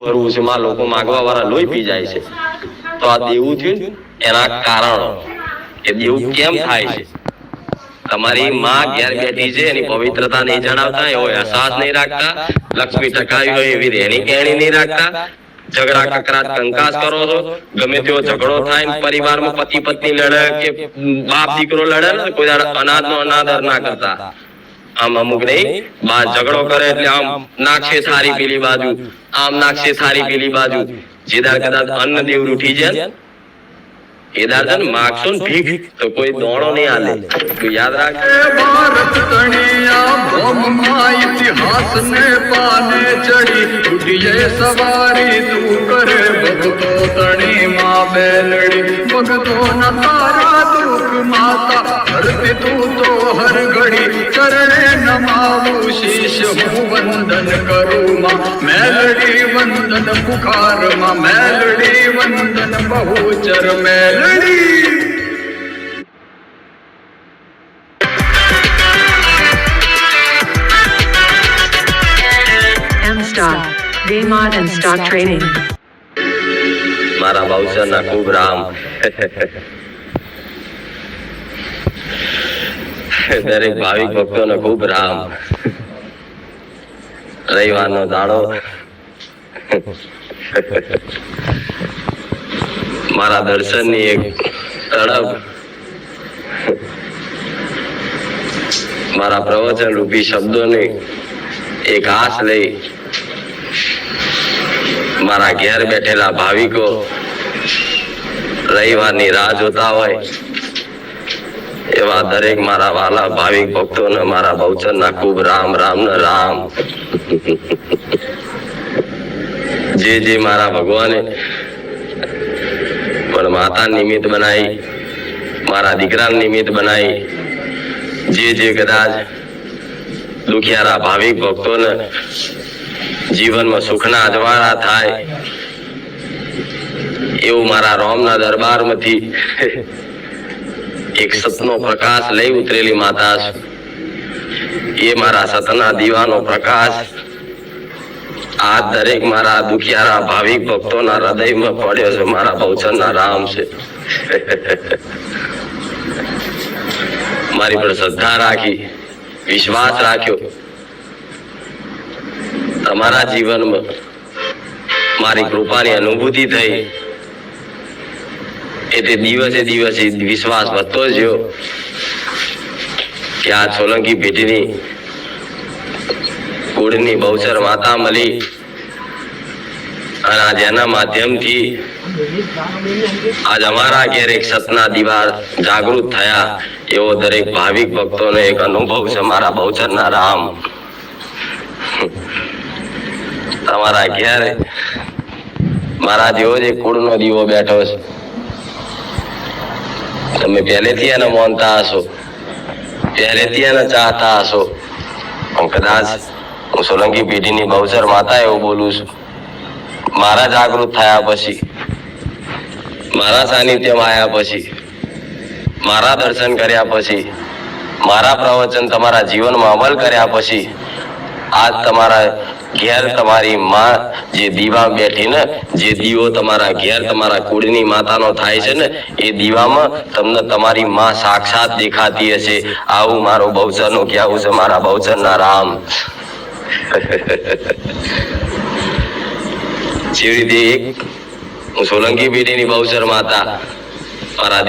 કરવું છે માં લોકો માગવા વાળા લોહી પી જાય છે. તો આ દેવું થયું એના કારણો. કે દેવું કેમ થાય છે? તમારી માં ઘેર બેઠી છે એની પવિત્રતા નહીં જણાવતા એવો અહેસાસ નહીં રાખતા લક્ષ્મી ટકાવી હોય એવી રહેણી કહેણી નહીં રાખતા ઝઘડા કકરાટ કંકાસ કરો છો ગમે તેવો ઝઘડો થાય ને પરિવારમાં પતિ પત્ની લડે કે બાપ દીકરો લડે ને કોઈ અનાજ નો અનાદર ના કરતા. આમ અમુક નહીં બા ઝઘડો કરે એટલે આમ નાખશે સારી પેલી બાજુ. આમ નાખશે સારી પેલી બાજુ. જે દાર કદાચ અન્ન દેવ રૂઠી જાય. એ દાર માગશો ને ભીખ તો કોઈ દોણો નહીં આલે. તું યાદ રાખ. ભારત કણિયા ભોમમાં ઇતિહાસ ને પાને ચડી. ઉડીએ સવારી તું કરે ભગતો તણી માં બેલડી. ભગતો ના ઘડી ચરણે નમાવું શીશ હું વંદન કરું માં મેલડી વંદન પુકાર માં મેલડી વંદન Bahuchar Meldi M Star, Gaemon and Stock Trading. મારા ભાવસર ના ખૂબ રામ દરેક ભાવિક ભક્તોને ખૂબ રામ. રવિવારનો દાડો. મારા દર્શનની એક તડપ મારા પ્રવચન રૂપી શબ્દોની એક આશ લઈ મારા ઘેર બેઠેલા ભાવિકો રવિવારની રાહ જોતા હોય. એવા દરેક મારા વાલા ભાવિક ભક્તોને મારા બહુચરના ખૂબ રામ રામ ને રામ. જે જે મારા ભગવાને પણ માતા નિમિત્ત બનાવી મારા દીકરા નિમિત્ત બનાવી જે જે કદાચ દુખિયારા ભાવિક ભક્તોને જીવનમાં સુખના અજવાળા થાય, એવું મારા રોમના દરબારમાંથી એક સતનો પ્રકાશ લઈ ઉતરેલી માતા છું એ મારા સતના દીવાનો પ્રકાશ. આ દરેક મારા દુખિયારા ભાવિક ભક્તોના હૃદયમાં પડ્યો છે, મારા બહુચરના રામ છે. મારી પર શ્રદ્ધા રાખી, વિશ્વાસ રાખ્યો. તમારા જીવનમાં મારી કૃપાની અનુભૂતિ થઈ. એટલે દિવસે દિવસે વિશ્વાસ વધતો ગયો કે આ સોલંકી પેઢીની કુળની બહુચર માતા મળી. અને આજે એના માધ્યમથી આજ અમારા ઘેર એક સતના દીવા જાગૃત થયા એવો દરેક ભાવિક ભક્તોનો એક અનુભવ છે મારા બહુચરના રામ. તમારા ઘેર મારા જેવો જ એક કુળનો દીવો બેઠો છે. તમે પહેલેથી એને માનતા હશો. પહેલેથી એને ચાહતા હશો. પણ કદાચ હું સોલંકી પેઢીની બહુચર માતા એવું બોલું છું. મારા જાગૃત થયા પછી, મારા સાનિધ્યમાં આવ્યા પછી, મારા દર્શન કર્યા પછી, મારા પ્રવચન તમારા જીવનમાં અમલ કર્યા પછી આજ તમારા ઘેર તમારી માં જે દીવા બેઠી ને, જે દીવો તમારા ઘેર તમારા કુળની માતાનો થાય છે ને, એ દીવામાં તમને તમારી માં સાક્ષાત દેખાતી હશે. આવું મારું બહુચરનું કહેવું છે, મારા બહુચરના રામ. જેવી રીતે એક સોલંકી પેઢીની બહુચર માતા મારા